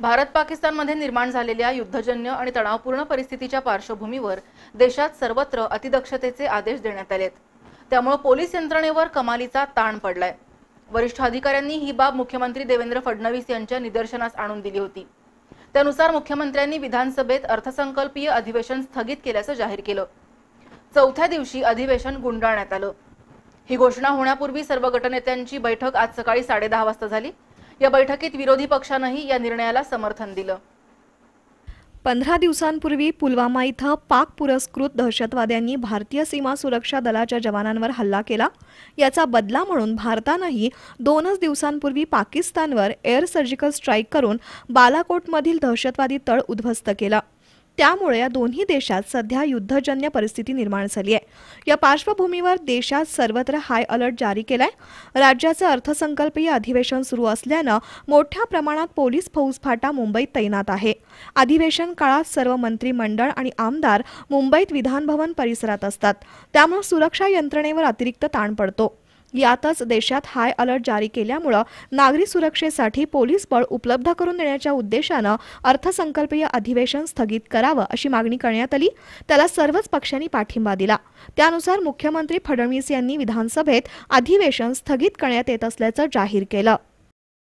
भारत पाकिस्तानमध्ये निर्माण झालेल्या युद्धजन्य आणि तणावपूर्ण परिस्थितीच्या पार्श्वभूमीवर देशात सर्वत्र अतिदक्षतेचे आदेश देण्यात आलेत. त्यामुळे पोलीस यंत्रणेवर कमालीचा ताण पडलाय. वरिष्ठ अधिकाऱ्यांनी ही बाब मुख्यमंत्री देवेंद्र फडणवीस यांच्या निदर्शनास आणून दिली होती. त्यानुसार मुख्यमंत्र्यांनी विधानसभेत अर्थसंकल्पीय अधिवेशन स्थगित केल्याचं जाहीर केलं. चौथ्या दिवशी अधिवेशन गुंडाळण्यात आलं. ही घोषणा होण्यापूर्वी सर्व गटनेत्यांची बैठक आज सकाळी साडेदहा वाजता झाली. या बैठकीत विरोधी पक्षानंही या निर्णयाला समर्थन दिलं. पंधरा दिवसांपूर्वी पुलवामा इथं पाक पुरस्कृत दहशतवाद्यांनी भारतीय सीमा सुरक्षा दलाच्या जवानांवर हल्ला केला. याचा बदला म्हणून भारतानंही दोनच दिवसांपूर्वी पाकिस्तानवर एअर सर्जिकल स्ट्राईक करून बालाकोटमधील दहशतवादी तळ उद्ध्वस्त केला. त्यामुळे या दोन्ही देशात सध्या युद्धजन्य परिस्थिती निर्माण झाली आहे. या पार्श्वभूमीवर देशात सर्वत्र हाय अलर्ट जारी केलाय. राज्याचं अर्थसंकल्पीय अधिवेशन सुरू असल्यानं मोठ्या प्रमाणात पोलीस फौजफाटा मुंबईत तैनात आहे. अधिवेशन काळात सर्व मंत्रिमंडळ आणि आमदार मुंबईत विधानभवन परिसरात असतात. त्यामुळे सुरक्षा यंत्रणेवर अतिरिक्त ताण पडतो. यातच देशात हाय अलर्ट जारी केल्यामुळं नागरी सुरक्षेसाठी पोलीस बळ उपलब्ध करून देण्याच्या उद्देशानं अर्थसंकल्पीय अधिवेशन स्थगित करावं अशी मागणी करण्यात आली. त्याला सर्वच पक्षांनी पाठिंबा दिला. त्यानुसार मुख्यमंत्री फडणवीस यांनी विधानसभेत अधिवेशन स्थगित करण्यात येत असल्याचं जाहीर केलं.